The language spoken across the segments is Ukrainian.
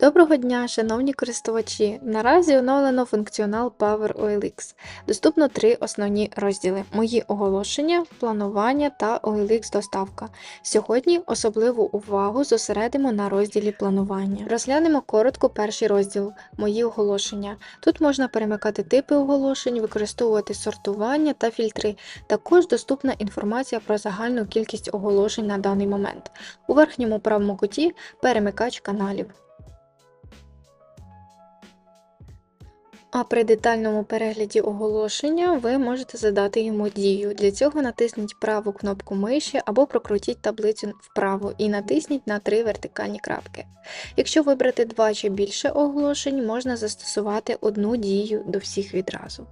Доброго дня, шановні користувачі! Наразі оновлено функціонал Power OLX. Доступно три основні розділи: Мої оголошення, планування та OLX доставка. Сьогодні особливу увагу зосередимо на розділі планування. Розглянемо коротко перший розділ Мої оголошення. Тут можна перемикати типи оголошень, використовувати сортування та фільтри. Також доступна інформація про загальну кількість оголошень на даний момент. У верхньому правому куті перемикач каналів. А при детальному перегляді оголошення ви можете задати йому дію. Для цього натисніть праву кнопку миші або прокрутіть таблицю вправо і натисніть на три вертикальні крапки. Якщо вибрати два чи більше оголошень, можна застосувати одну дію до всіх відразу.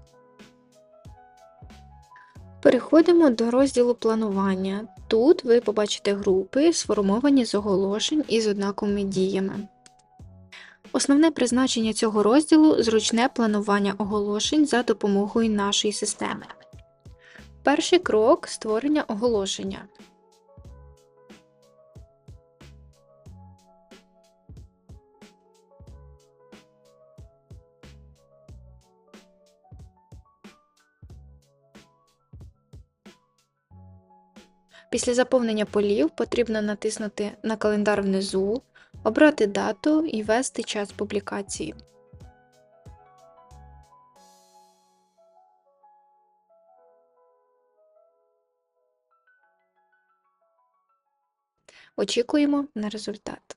Переходимо до розділу планування. Тут ви побачите групи, сформовані з оголошень із однаковими діями. Основне призначення цього розділу зручне планування оголошень за допомогою нашої системи. Перший крок створення оголошення. Після заповнення полів потрібно натиснути на календар внизу, обрати дату і ввести час публікації. Очікуємо на результат.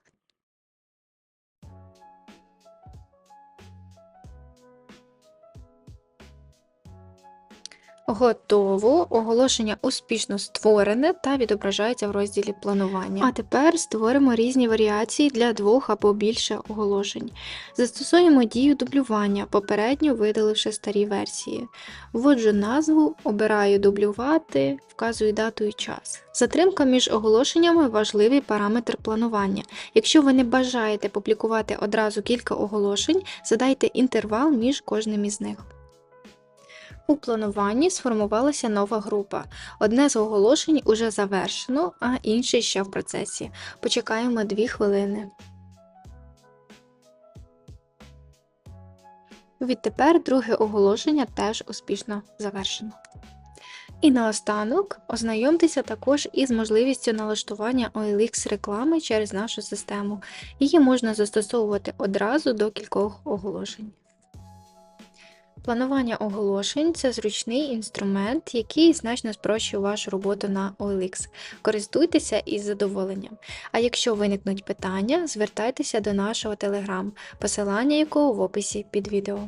Готово. Оголошення успішно створене та відображається в розділі планування. А тепер створимо різні варіації для двох або більше оголошень. Застосуємо дію дублювання, попередньо видаливши старі версії. Вводжу назву, обираю дублювати, вказую дату і час. Затримка між оголошеннями важливий параметр планування. Якщо ви не бажаєте публікувати одразу кілька оголошень, задайте інтервал між кожним із них. У плануванні сформувалася нова група. Одне з оголошень уже завершено, а інше ще в процесі. Почекаємо 2 хвилини. Відтепер друге оголошення теж успішно завершено. І наостанок ознайомтеся також із можливістю налаштування OLX реклами через нашу систему. Її можна застосовувати одразу до кількох оголошень. Планування оголошень це зручний інструмент, який значно спрощує вашу роботу на OLX. Користуйтеся із задоволенням. А якщо виникнуть питання, звертайтеся до нашого телеграм, посилання якого в описі під відео.